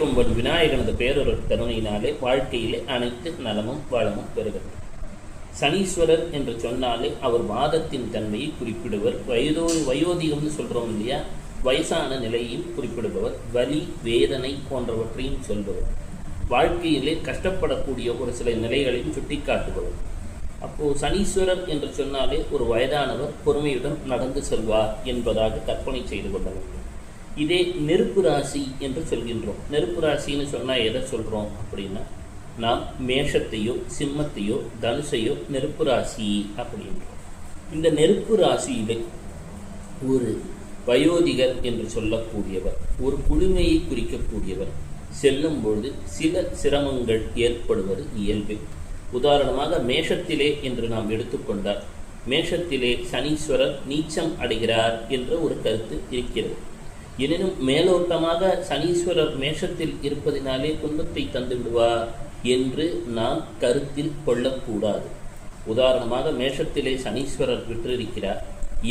கொம்பன் விநாயகனது பேரொரு கருணையினாலே வாழ்க்கையிலே அனைத்து நலமும் வளமும் பெறுகிறது. சனீஸ்வரர் என்று சொன்னாலே அவர் வாதத்தின் தன்மையை குறிப்பிடுவர். வயதோ வயோதிகம்னு சொல்றோம் இல்லையா? வயசான நிலையையும் குறிப்பிடுபவர். வலி வேதனை போன்றவற்றையும் சொல்பவர். வாழ்க்கையிலே கஷ்டப்படக்கூடிய ஒரு சில நிலைகளையும் சுட்டிக்காட்டுபவர். அப்போது சனீஸ்வரர் என்று சொன்னாலே ஒரு வயதானவர் பொறுமையுடன் நடந்து செல்வார் என்பதாக கற்பனை செய்து கொள்ள வேண்டும் இதே நெருப்பு ராசி என்று சொல்கின்றோம். நெருப்பு ராசின்னு சொன்னா எதை சொல்றோம் அப்படின்னா நாம் மேஷத்தையோ சிம்மத்தையோ தனுஷையோ நெருப்பு ராசி அப்படின்றோம். இந்த நெருப்பு ராசியிலே ஒரு வயோதிகர் என்று சொல்லக்கூடியவர் ஒரு குழுமையை குறிக்கக்கூடியவர் செல்லும் பொழுது சில சிரமங்கள் ஏற்படுவது இயல்பு. உதாரணமாக மேஷத்திலே என்று நாம் எடுத்துக்கொண்டால் மேஷத்திலே சனீஸ்வரர் நீச்சம் அடைகிறார் என்ற ஒரு கருத்து இருக்கிறது. எனினும் மேலோட்டமாக சனீஸ்வரர் மேஷத்தில் இருப்பதினாலே துன்பத்தை தந்து விடுவார் என்று நாம் கருத்தில் கொள்ளக்கூடாது. உதாரணமாக மேஷத்திலே சனீஸ்வரர் விற்றிருக்கிறார்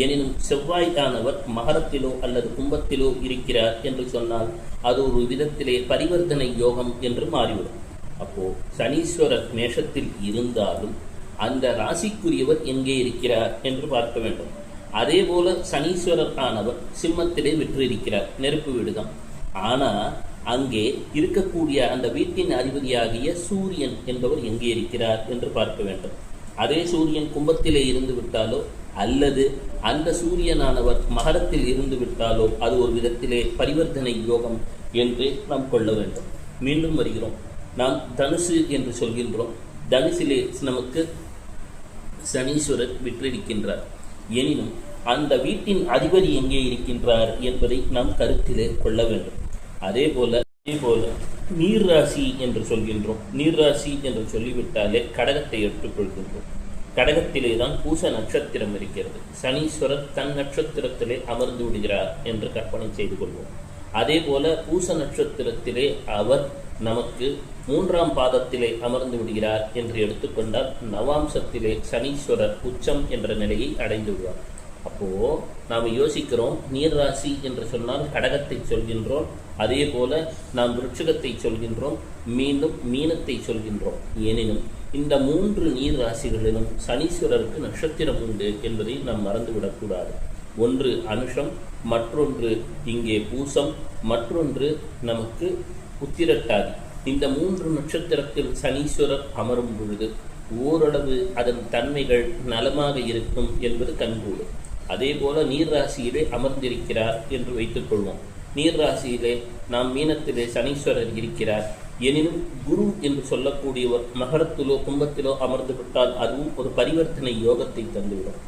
எனினும் செவ்வாய்க்கானவர் மகரத்திலோ அல்லது கும்பத்திலோ இருக்கிறார் என்று சொன்னால் அது ஒரு விதத்திலே பரிவர்த்தனை யோகம் என்று மாறிவிடும். அப்போ சனீஸ்வரர் மேஷத்தில் இருந்தாலும் அந்த ராசிக்குரியவர் எங்கே இருக்கிறார் என்று பார்க்க வேண்டும். அதே போல சனீஸ்வரர் ஆனவர் சிம்மத்திலே விற்றிருக்கிறார். நெருப்பு வீடுதான் ஆனா அங்கே இருக்கக்கூடிய அந்த வீட்டின் அதிபதியாகிய சூரியன் என்பவர் எங்கே இருக்கிறார் என்று பார்க்க வேண்டும். அதே சூரியன் கும்பத்திலே இருந்து விட்டாலோ அல்லது அந்த சூரியனானவர் மகரத்தில் இருந்து விட்டாலோ அது ஒரு விதத்திலே பரிவர்த்தனை யோகம் என்று நாம் கொள்ள வேண்டும். மீண்டும் வருகிறோம். நாம் தனுசு என்று சொல்கின்றோம். தனுசிலே நமக்கு சனீஸ்வரர் விற்றிருக்கின்றார். எனினும் அந்த வீட்டின் அதிபதி எங்கே இருக்கின்றார் என்பதை நாம் கருத்திலே கொள்ள வேண்டும். அதே போல அதே போல நீர் ராசி என்று சொல்கின்றோம். நீர் ராசி என்று சொல்லிவிட்டாலே கடகத்தை எடுத்துக்கொள்கின்றோம். கடகத்திலே தான் பூச நட்சத்திரம் இருக்கிறது. சனீஸ்வரர் தன் நட்சத்திரத்திலே அமர்ந்து விடுகிறார் என்று கற்பனை செய்து கொள்வோம். அதே போல பூச நட்சத்திரத்திலே அவர் நமக்கு மூன்றாம் பாதத்திலே அமர்ந்து விடுகிறார் என்று எடுத்துக்கொண்டால் நவாம்சத்திலே சனீஸ்வரர் உச்சம் என்ற நிலையை அடைந்து விடுவார். அப்போ நாம் யோசிக்கிறோம் நீர் ராசி என்று சொன்னால் கடகத்தை சொல்கின்றோம் அதே போல நாம் விருட்சகத்தை சொல்கின்றோம் மீண்டும் மீனத்தை சொல்கின்றோம். எனினும் இந்த மூன்று நீர் ராசிகளிலும் சனீஸ்வரருக்கு நட்சத்திரம் உண்டு என்பதை நாம் மறந்துவிடக்கூடாது. ஒன்று அனுஷம் மற்றொன்று இங்கே பூசம் மற்றொன்று நமக்கு உத்திரட்டாதி இந்த மூன்று நட்சத்திரத்தில் சனீஸ்வரர் அமரும் பொழுது ஓரளவு அதன் தன்மைகள் நலமாக இருக்கும் என்பது கண்கூடு அதே போல நீர் ராசியிலே அமர்ந்திருக்கிறார் என்று வைத்துக் கொள்வோம் நீர் ராசியிலே நாம் மீனத்திலே சனீஸ்வரர் இருக்கிறார். எனினும் குரு என்று சொல்லக்கூடியவர் மகரத்திலோ கும்பத்திலோ அமர்ந்து விட்டால் அதுவும் ஒரு பரிவர்த்தனை யோகத்தை தந்துவிடும்.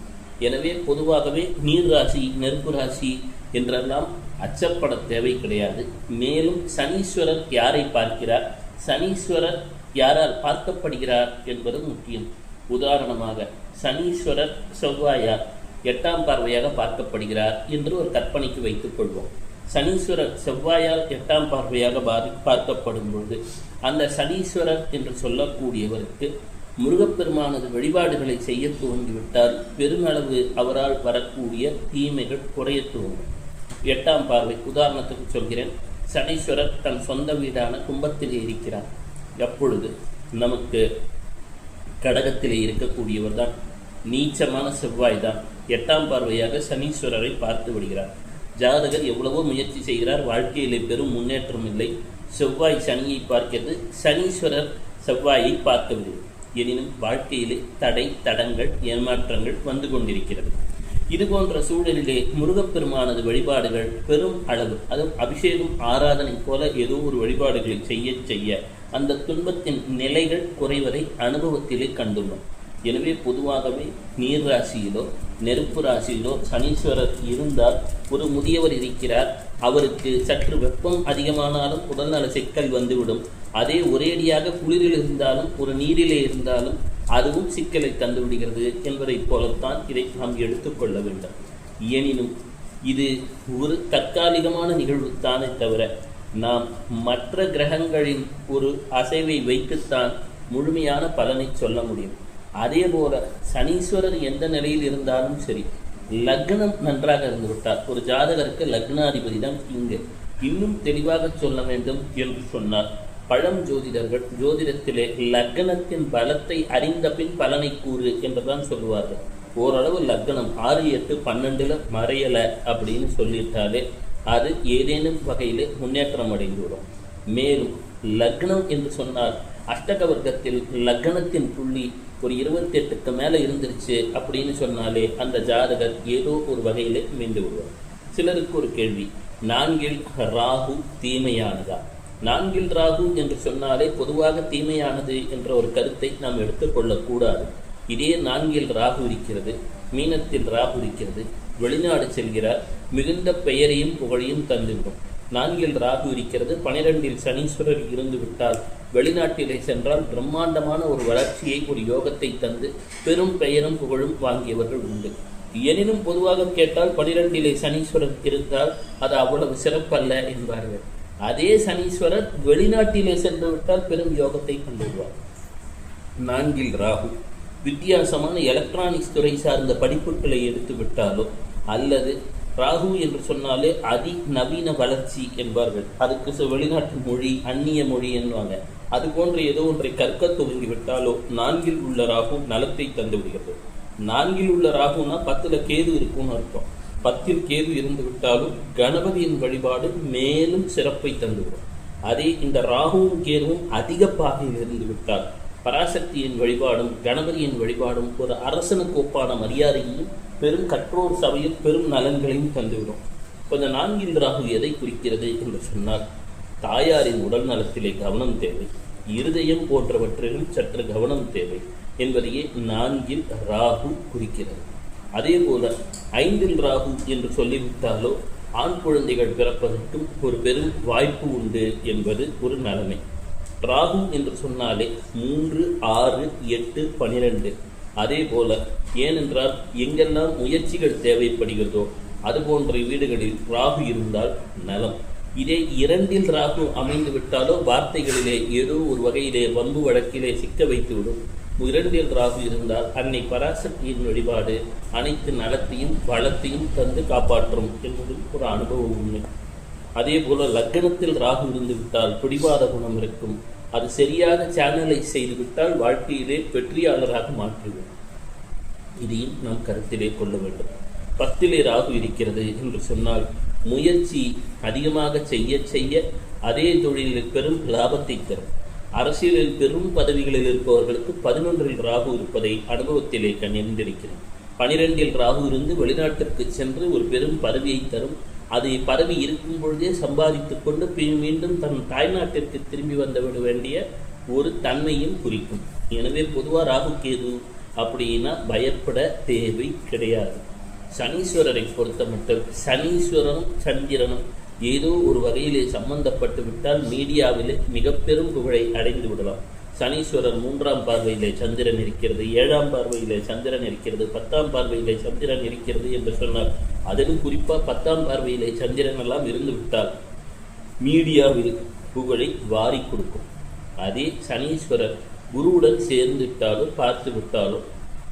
எனவே பொதுவாகவே நீர் ராசி நெருப்பு ராசி என்றெல்லாம் அச்சப்பட தேவை கிடையாது. மேலும் சனீஸ்வரர் யாரை பார்க்கிறார்? சனீஸ்வரர் யாரால் பார்க்கப்படுகிறார் என்பது முக்கியம். உதாரணமாக சனீஸ்வரர் செவ்வாயார் எட்டாம் பார்வையாக பார்க்கப்படுகிறார் என்று ஒரு கற்பனைக்கு வைத்துக் கொள்வோம். சனீஸ்வரர் செவ்வாயால் எட்டாம் பார்வையாக பாதி பார்க்கப்படும் பொழுது அந்த சனீஸ்வரர் என்று சொல்லக்கூடியவருக்கு முருகப்பெருமானது வழிபாடுகளை செய்ய துவங்கிவிட்டால் பெருமளவு அவரால் வரக்கூடிய தீமைகள் குறைய துவங்கும். எட்டாம் பார்வை உதாரணத்துக்கு சொல்கிறேன். சனீஸ்வரர் தன் சொந்த வீடான கும்பத்திலே இருக்கிறார். எப்பொழுது நமக்கு கடகத்திலே இருக்கக்கூடியவர் தான். நீச்சமான செவ்வாய் தான். எட்டாம் பார்வையாக சனீஸ்வரரை பார்த்து விடுகிறார். ஜாதகர் எவ்வளவோ முயற்சி செய்கிறார். வாழ்க்கையிலே பெரும் முன்னேற்றம் இல்லை. செவ்வாய் சனியை பார்க்கிறது. சனீஸ்வரர் செவ்வாயை பார்க்கவில்லை. எனினும் வாழ்க்கையிலே தடை தடங்கள் ஏமாற்றங்கள் வந்து கொண்டிருக்கிறது. இது போன்ற சூழலிலே முருகப்பெருமானது வழிபாடுகள் பெரும் அளவு. அது அபிஷேகம் ஆராதனை போல ஏதோ ஒரு வழிபாடுகளை செய்ய செய்ய அந்த துன்பத்தின் நிலைகள் குறைவதை அனுபவத்திலே கண்டுள்ளோம். எனவே பொதுவாகவே நீர் ராசியிலோ நெருப்பு ராசியிலோ சனீஸ்வரர் இருந்தால் ஒரு முதியவர் இருக்கிறார். அவருக்கு சற்று வெப்பம் அதிகமானாலும் உடல்நல சிக்கல் வந்துவிடும். அதே ஒரேடியாக குளிரில் இருந்தாலும் ஒரு நீரிலே இருந்தாலும் அதுவும் சிக்கலை தந்துவிடுகிறது என்பதைப் போலத்தான் இதை நாம் எடுத்துக்கொள்ள வேண்டும். எனினும் இது ஒரு தற்காலிகமான நிகழ்வு தானே தவிர நாம் மற்ற கிரகங்களின் ஒரு அசைவை வைத்துத்தான் முழுமையான பலனை சொல்ல முடியும். அதே போல சனீஸ்வரர் எந்த நிலையில் இருந்தாலும் சரி லக்னம் நன்றாக இருந்துவிட்டார். ஒரு ஜாதகருக்கு லக்னாதிபதி தான் இங்கு. இன்னும் தெளிவாக சொல்ல வேண்டும் என்று சொன்னார். பழம் ஜோதிடர்கள் ஜோதிடத்திலே லக்னத்தின் பலத்தை அறிந்த பின் பலனை கூறு என்றுதான் சொல்லுவார்கள். ஓரளவு லக்னம் ஆறு எட்டு பன்னெண்டுல மறையல அப்படின்னு சொல்லிட்டாலே அது ஏதேனும் வகையிலே முன்னேற்றம் அடைந்துவிடும். மேலும் லக்னம் என்று சொன்னால் அஷ்டக வர்க்கத்தில் லக்னத்தின் புள்ளி ஒரு இருபத்தி எட்டுக்கு மேலே இருந்துருச்சு அப்படின்னு சொன்னாலே அந்த ஜாதகர் ஏதோ ஒரு வகையில் மீண்டு விடுவார் சிலருக்கு ஒரு கேள்வி நான்கில் ராகு தீமையானதா? நான்கில் ராகு என்று சொன்னாலே பொதுவாக தீமையானது என்ற ஒரு கருத்தை நாம் எடுத்துக்கொள்ளக்கூடாது இதே நான்கில் ராகு இருக்கிறது மீனத்தில் ராகு இருக்கிறது வெளிநாடு செல்கிறார் மிகுந்த பெயரையும் புகழையும் தந்துவிடும் நான்கில் ராகு இருக்கிறது பனிரெண்டில் சனீஸ்வரர் இருந்து விட்டால் வெளிநாட்டிலே சென்றால் பிரம்மாண்டமான ஒரு வளர்ச்சியை ஒரு யோகத்தை தந்து பெரும் பெயரும் புகழும் வாங்கியவர்கள் உண்டு. எனினும் பொதுவாக கேட்டால் பனிரெண்டிலே சனீஸ்வரர் இருந்தால் அது அவ்வளவு சிறப்பல்ல என்பார்கள். அதே சனீஸ்வரர் வெளிநாட்டிலே சென்று விட்டால் பெரும் யோகத்தை கொண்டுள்ளார் நான்கில் ராகு. வித்தியாசமான எலக்ட்ரானிக்ஸ் துறை சார்ந்த படிப்புகளை எடுத்து விட்டாலோ அல்லது ராகு என்று சொன்னாலே அதி நவீன வளர்ச்சி என்பார்கள். அதுக்கு வெளிநாட்டு மொழி அந்நிய மொழி என்பாங்க. அது போன்ற ஏதோ ஒன்றை கற்க துவங்கிவிட்டாலோ நான்கில் உள்ள ராகு நலத்தை தந்துவிடுகிறது நான்கில் உள்ள ராகுனா பத்துல கேது இருக்கும்னு அர்த்தம். பத்தில் கேது இருந்து விட்டாலும் கணபதியின் வழிபாடு மேலும் சிறப்பை தந்துவிடும். அதே இந்த ராகுவும் கேதுவும் அதிக பாகையில் இருந்து விட்டால் பராசக்தியின் வழிபாடும் கணபதியின் வழிபாடும் ஒரு அரசனுக்கு ஒப்பான மரியாதையையும் பெரும் கற்றோர் சபையில் பெரும் நலன்களையும் தந்துவிடும். இப்போ இந்த நான்கில் ராகு எதை குறிக்கிறது என்று சொன்னால் தாயாரின் உடல் நலத்திலே கவனம் தேவை. இருதயம் போன்றவற்றிலும் சற்று கவனம் தேவை என்பதையே நான்கில் ராகு குறிக்கிறது. அதே போல ஐந்தில் ராகு என்று சொல்லிவிட்டாலோ ஆண் குழந்தைகள் பிறப்பதற்கும் ஒரு பெரும் வாய்ப்பு உண்டு என்பது ஒரு நலமை ராகு என்று சொன்னாலே மூன்று ஆறு எட்டு பனிரெண்டு. அதே போல ஏனென்றால் எங்கெல்லாம் முயற்சிகள் தேவைப்படுகிறதோ அது போன்ற வீடுகளில் ராகு இருந்தால் நலம். இதே இரண்டில் ராகு அமைந்து விட்டாலோ வார்த்தைகளிலே ஏதோ ஒரு வகையிலே வம்பு வழக்கிலே சிக்க வைத்துவிடும். இரண்டில் ராகு இருந்தால் அன்னை பராசக்தியின் வழிபாடு அனைத்து நலத்தையும் வளத்தையும் தந்து காப்பாற்றும் என்பது ஒரு அனுபவம் உண்மை. அதே போல லக்னத்தில் ராகு இருந்து விட்டால் பிடிவாத குணம் இருக்கும். அது சரியாக சேனலை செய்துவிட்டால் வாழ்க்கையிலே வெற்றியாளராக மாற்றிவிடும் இதையும் நாம் கருத்திலே கொள்ள வேண்டும். பத்திலே ராகு இருக்கிறது என்று சொன்னால் முயற்சி அதிகமாக செய்ய செய்ய அதே தொழிலில் பெரும் லாபத்தை தரும். அரசியலில் பெரும் பதவிகளில் இருப்பவர்களுக்கு பதினொன்றில் ராகு இருப்பதை அனுபவத்திலே கண்டிருக்கிறோம் பனிரெண்டில் ராகு இருந்து வெளிநாட்டிற்கு சென்று ஒரு பெரும் பதவியை தரும். அதை பதவி இருக்கும் பொழுதே சம்பாதித்துக் கொண்டு மீண்டும் தன் தாய்நாட்டிற்கு திரும்பி வந்துவிட வேண்டிய ஒரு தன்மையும் குறிக்கும். எனவே பொதுவாக ராகு கேது அப்படின்னா பயப்பட தேவை கிடையாது. சனீஸ்வரரை பொறுத்த மட்டும் சனீஸ்வரனும் சந்திரனும் ஏதோ ஒரு வகையிலே சம்பந்தப்பட்டு விட்டால் மீடியாவிலே மிக பெரும் புகழை அடைந்து விடலாம். சனீஸ்வரர் மூன்றாம் பார்வையிலே சந்திரன் இருக்கிறது ஏழாம் பார்வையிலே சந்திரன் இருக்கிறது பத்தாம் பார்வையிலே சந்திரன் இருக்கிறது என்று சொன்னார் அதிலும் குறிப்பாக பத்தாம் பார்வையிலே சந்திரன் எல்லாம் இருந்து விட்டால் மீடியாவில் புகழை வாரி கொடுக்கும். அதே சனீஸ்வரர் குருவுடன் சேர்ந்து விட்டாலும் பார்த்து விட்டாலும்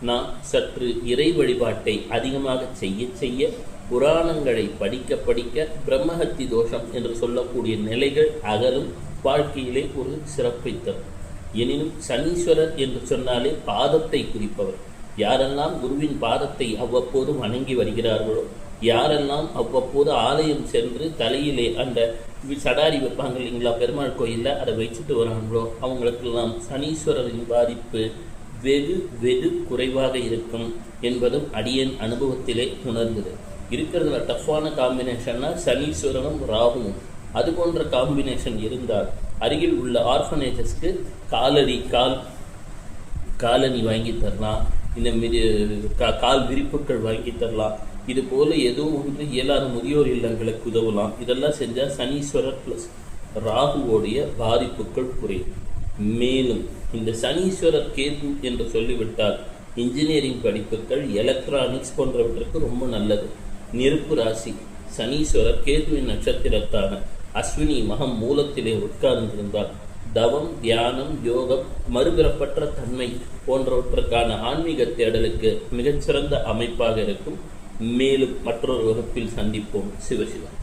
நாம் சற்று இறை வழிபாட்டை அதிகமாக செய்ய செய்ய புராணங்களை படிக்க படிக்க பிரம்மஹத்தி தோஷம் என்று சொல்லக்கூடிய நிலைகள் அகலும் வாழ்க்கையிலே ஒரு சிறப்பை தரும். எனினும் சனீஸ்வரர் என்று சொன்னாலே பாதத்தை குறிப்பவர். யாரெல்லாம் குருவின் பாதத்தை அவ்வப்போது வணங்கி வருகிறார்களோ யாரெல்லாம் அவ்வப்போது ஆலயம் சென்று தலையிலே அந்த சடாரி வைப்பாங்க இல்லைங்களா பெருமாள் கோயிலில் அதை வச்சுட்டு வராங்களோ அவங்களுக்கெல்லாம் சனீஸ்வரரின் பாதிப்பு வெகு வெகு குறைவாக இருக்கும் என்பதும் அடியன் அனுபவத்திலே உணர்ந்தது. இருக்கிறதுல டஃப்பான காம்பினேஷன்னா சனீஸ்வரனும் ராகுவும். அது போன்ற காம்பினேஷன் இருந்தால் அருகில் உள்ள ஆர்ஃபனேஜஸ்க்கு காலடி கால் காலணி வாங்கி தரலாம். இந்த மிதி கால் விரிப்புகள் வாங்கி தரலாம். இது போல ஏதோ ஒன்று இயலாத முதியோர் இல்லங்களுக்கு உதவலாம். இதெல்லாம் செஞ்சால் சனீஸ்வரர் ப்ளஸ் ராகுவோடைய பாதிப்புகள் குறையும். மேலும் இந்த சனீஸ்வரர் கேது என்று சொல்லிவிட்டால் இன்ஜினியரிங் படிப்புகள் எலக்ட்ரானிக்ஸ் போன்றவற்றுக்கு ரொம்ப நல்லது. நெருப்பு ராசி சனீஸ்வரர் கேதுவின் நட்சத்திரத்தான அஸ்வினி மகம் மூலத்திலே உட்கார்ந்திருந்தால் தவம் தியானம் யோகம் மறுபிறப்பற்ற தன்மை போன்றவற்றுக்கான ஆன்மீக தேடலுக்கு மிகச்சிறந்த அமைப்பாக இருக்கும். மேலும் மற்றொரு வகுப்பில் சந்திப்போம். சிவசிவம்.